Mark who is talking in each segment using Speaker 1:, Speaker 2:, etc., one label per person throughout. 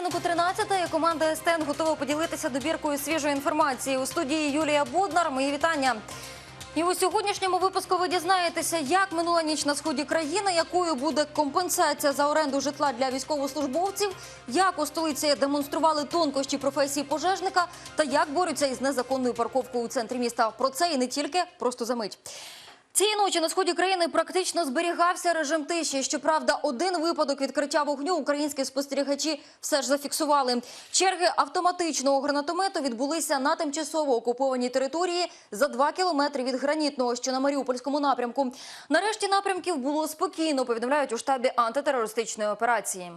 Speaker 1: На годиннику 13-ї команда СТН готова поділитися добіркою свіжої інформації. У студії Юлія Буднар. Мої вітання. І у сьогоднішньому випуску ви дізнаєтеся, як минула ніч на сході країни, якою буде компенсація за оренду житла для військовослужбовців, як у столиці демонстрували тонкощі професії пожежника та як борються із незаконною парковкою у центрі міста. Про це і не тільки просто за мить. Цієї ночі на сході країни практично зберігався режим тиші. Щоправда, один випадок відкриття вогню українські спостерігачі все ж зафіксували. Черги автоматичного гранатомету відбулися на тимчасово окупованій території за два кілометри від гранітного, що на Маріупольському напрямку. Нарешті напрямків було спокійно. Повідомляють у штабі антитерористичної операції.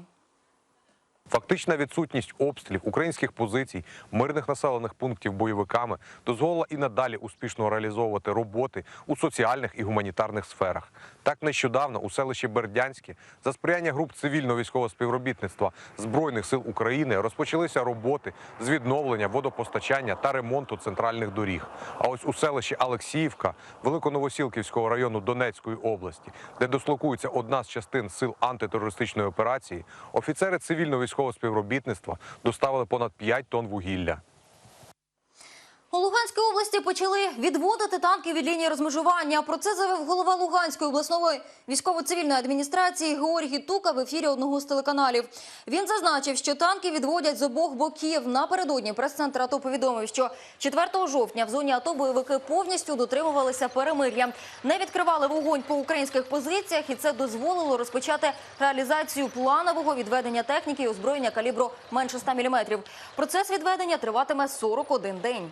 Speaker 2: Фактична відсутність обстрілів українських позицій, мирних населених пунктів бойовиками дозволила і надалі успішно реалізовувати роботи у соціальних і гуманітарних сферах. Так нещодавно у селищі Бердянське за сприяння груп цивільного військового співробітництва збройних сил України розпочалися роботи з відновлення водопостачання та ремонту центральних доріг. А ось у селищі Алексіївка Великоновосілківського району Донецької області, де дислокується одна з частин сил антитерористичної операції, офіцери цивільного військового співробітництва доставили понад 5 тонн вугілля.
Speaker 1: У Луганській області почали відводити танки від лінії розмежування. Про це заявив голова Луганської обласної військово-цивільної адміністрації Георгій Тука в ефірі одного з телеканалів. Він зазначив, що танки відводять з обох боків. Напередодні прес-центр АТО повідомив, що 4 жовтня в зоні АТО бойовики повністю дотримувалися перемир'я, не відкривали вогонь по українських позиціях, і це дозволило розпочати реалізацію планового відведення техніки і озброєння калібру менше 100 мм. Процес відведення триватиме 41 день.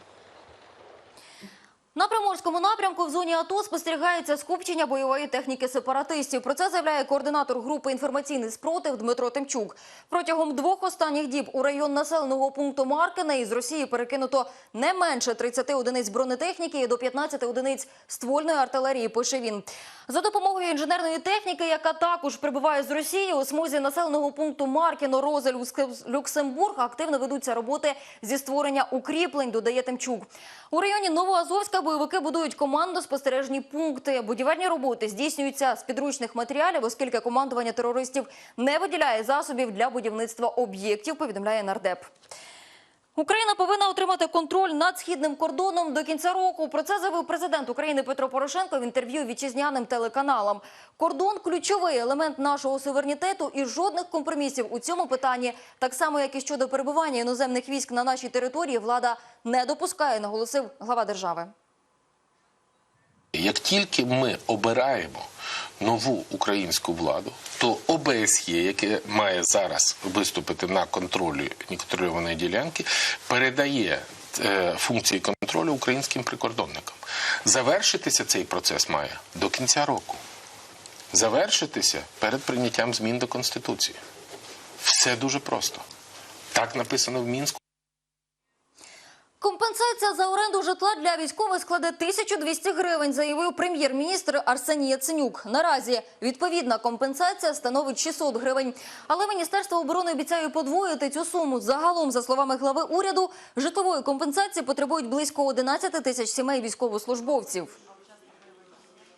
Speaker 1: На Приморському напрямку в зоні АТО спостерігається скупчення бойової техніки сепаратистів. Про це заявляє координатор групи інформаційний спротив Дмитро Тимчук. Протягом двох останніх діб у район населеного пункту Маркине із Росії перекинуто не менше 30 одиниць бронетехніки і до 15 одиниць ствольної артилерії. Пише він. За допомогою інженерної техніки, яка також прибуває з Росії, у смузі населеного пункту Маркіно, Розель, Люксембург активно ведуться роботи зі створення укріплень, додає Тимчук. У районі Новоазовська бойовики будують командно-спостережні пункти. Будівельні роботи здійснюються з підручних матеріалів, оскільки командування терористів не виділяє засобів для будівництва об'єктів, повідомляє нардеп. Україна повинна отримати контроль над східним кордоном до кінця року. Про це заявив президент України Петро Порошенко в інтерв'ю вітчизняним телеканалам. Кордон ключовий елемент нашого суверенітету і жодних компромісів у цьому питанні, так само як і щодо перебування іноземних військ на нашій території, влада не допускає, наголосив глава держави.
Speaker 3: Як тільки ми обираємо нову українську владу, то ОБСЄ, яке має зараз виступити на контролі неконтрольованої ділянки, передає е, функції контролю українським прикордонникам. Завершитися цей процес має до кінця року. Завершитися перед прийняттям змін до Конституції. Все дуже просто. Так написано в Мінську.
Speaker 1: Компенсація за оренду житла для військових складе 1200 гривень, заявив прем'єр-міністр Арсеній Яценюк. Наразі відповідна компенсація становить 600 гривень. Але Міністерство оборони обіцяє подвоїти цю суму. Загалом, за словами глави уряду, житлової компенсації потребують близько 11 тисяч сімей військовослужбовців.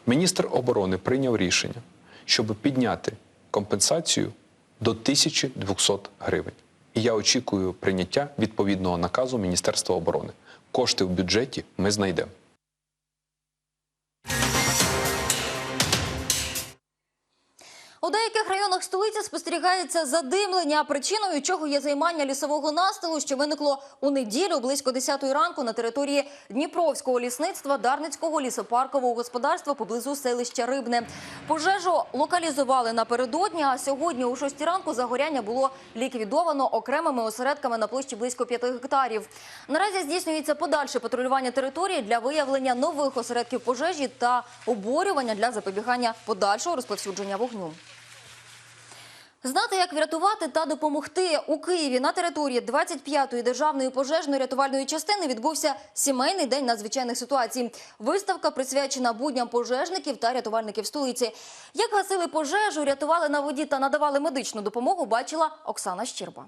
Speaker 4: Міністр оборони прийняв рішення, щоб підняти компенсацію до 1200 гривень. І я очікую прийняття відповідного наказу Міністерства оборони. Кошти в бюджеті ми знайдемо.
Speaker 1: Районах столиці спостерігається задимлення, причиною чого є займання лісового настилу, що виникло у неділю близько 10 ранку на території Дніпровського лісництва Дарницького лісопаркового господарства поблизу селища Рибне. Пожежу локалізували напередодні, а сьогодні у 6 ранку загоряння було ліквідовано окремими осередками на площі близько 5 гектарів. Наразі здійснюється подальше патрулювання території для виявлення нових осередків пожежі та оборювання для запобігання подальшого розповсюдження вогню. Знати, як врятувати та допомогти у Києві на території 25-ї державної пожежно-рятувальної частини відбувся сімейний день надзвичайних ситуацій. Виставка присвячена будням пожежників та рятувальників столиці. Як гасили пожежу, рятували на воді та надавали медичну допомогу, бачила Оксана Щерба.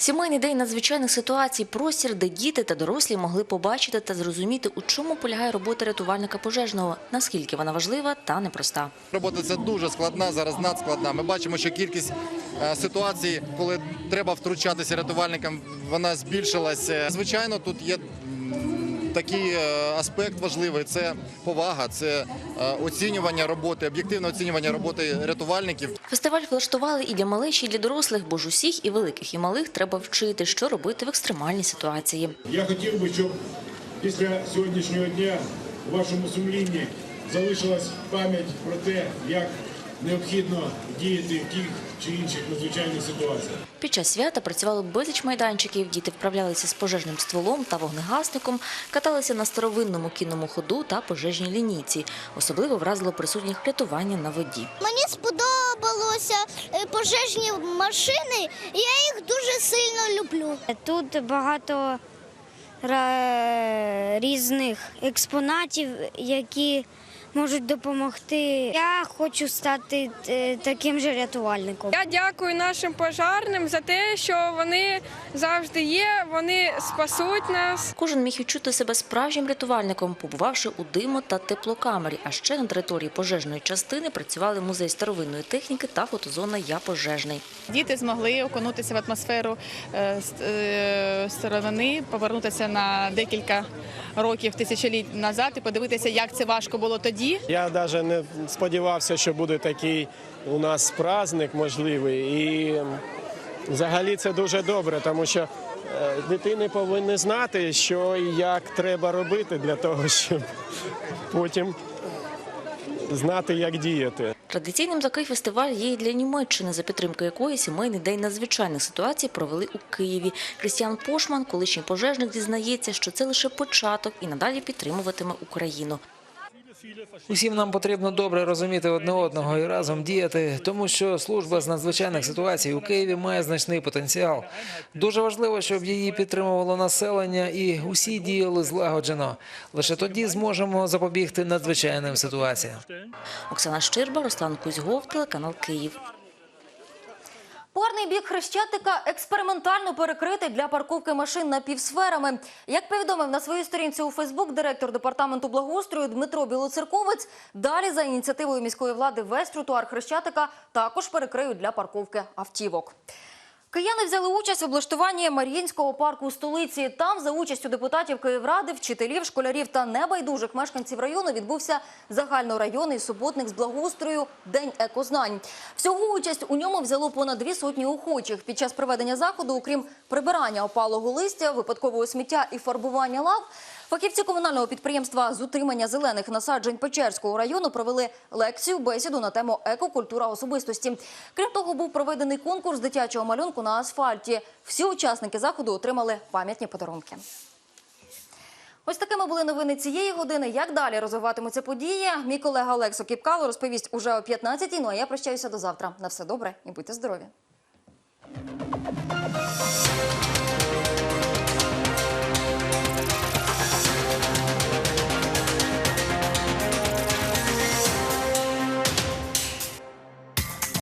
Speaker 5: Сімейний день надзвичайних ситуацій простір, де діти та дорослі могли побачити та зрозуміти, у чому полягає робота рятувальника пожежного, наскільки вона важлива та непроста.
Speaker 6: Робота це дуже складна, зараз надскладна. Ми бачимо, що кількість е, ситуацій, коли треба втручатися рятувальникам, вона збільшилася. Звичайно, тут є такий е, аспект важливий: це повага, це е, оцінювання роботи, об'єктивне оцінювання роботи рятувальників.
Speaker 5: Фестиваль влаштували і для малечі, і для дорослих, бо ж усіх і великих, і малих треба вчити, що робити в екстремальній ситуації.
Speaker 7: Я хотів би, щоб після сьогоднішнього дня у вашому сумлінні залишилась пам'ять про те, як необхідно діяти в тих чи інших надзвичайних ситуаціях.
Speaker 5: Під час свята працювало безліч майданчиків, діти вправлялися з пожежним стволом та вогнегасником, каталися на старовинному кінному ходу та пожежній лінійці. Особливо вразило присутніх рятування на воді.
Speaker 8: Мені сподобалося е, пожежні машини, я їх дуже сильно люблю.
Speaker 9: Тут багато різних експонатів, які можуть допомогти. Я хочу стати е, таким же рятувальником.
Speaker 10: Я дякую нашим пожарним за те, що вони завжди є, вони спасуть нас.
Speaker 5: Кожен міг відчути себе справжнім рятувальником, побувавши у димо та теплокамері. А ще на території пожежної частини працювали музей старовинної техніки та фотозона Я пожежний.
Speaker 11: Діти змогли окунутися в атмосферу е, с- е, старовини, повернутися на декілька років, тисячоліть назад і подивитися, як це важко було тоді.
Speaker 12: Я навіть не сподівався, що буде такий у нас праздник можливий. І взагалі це дуже добре, тому що е, дитини повинні знати, що і як треба робити для того, щоб потім знати, як діяти.
Speaker 5: Традиційним такий фестиваль є і для Німеччини, за підтримки якої сімейний день надзвичайних ситуацій провели у Києві. Крістіан Пошман, колишній пожежник, дізнається, що це лише початок і надалі підтримуватиме Україну.
Speaker 13: Усім нам потрібно добре розуміти одне одного і разом діяти, тому що служба з надзвичайних ситуацій у Києві має значний потенціал. Дуже важливо, щоб її підтримувало населення і усі діяли злагоджено. Лише тоді зможемо запобігти надзвичайним ситуаціям.
Speaker 5: Оксана Щирба, Руслан Кузьгов, телеканал Київ.
Speaker 1: Парний бік Хрещатика експериментально перекритий для парковки машин напівсферами. Як повідомив на своїй сторінці у Фейсбук директор департаменту благоустрою Дмитро Білоцерковець, далі за ініціативою міської влади весь тротуар Хрещатика також перекриють для парковки автівок. Кияни взяли участь в облаштуванні Мар'їнського парку столиці. Там за участю депутатів Київради, вчителів, школярів та небайдужих мешканців району відбувся загальнорайонний суботник з благоустрою День екознань. Всього участь у ньому взяло понад дві сотні охочих. Під час проведення заходу, окрім прибирання опалого листя, випадкового сміття і фарбування лав, Фахівці комунального підприємства з утримання зелених насаджень Печерського району провели лекцію бесіду на тему екокультура особистості. Крім того, був проведений конкурс дитячого малюнку на асфальті. Всі учасники заходу отримали пам'ятні подарунки. Ось такими були новини цієї години. Як далі розвиватимуться події? Мій колега Олексо Кіпкало розповість уже о 15-й. Ну а я прощаюся до завтра. На все добре і будьте здорові.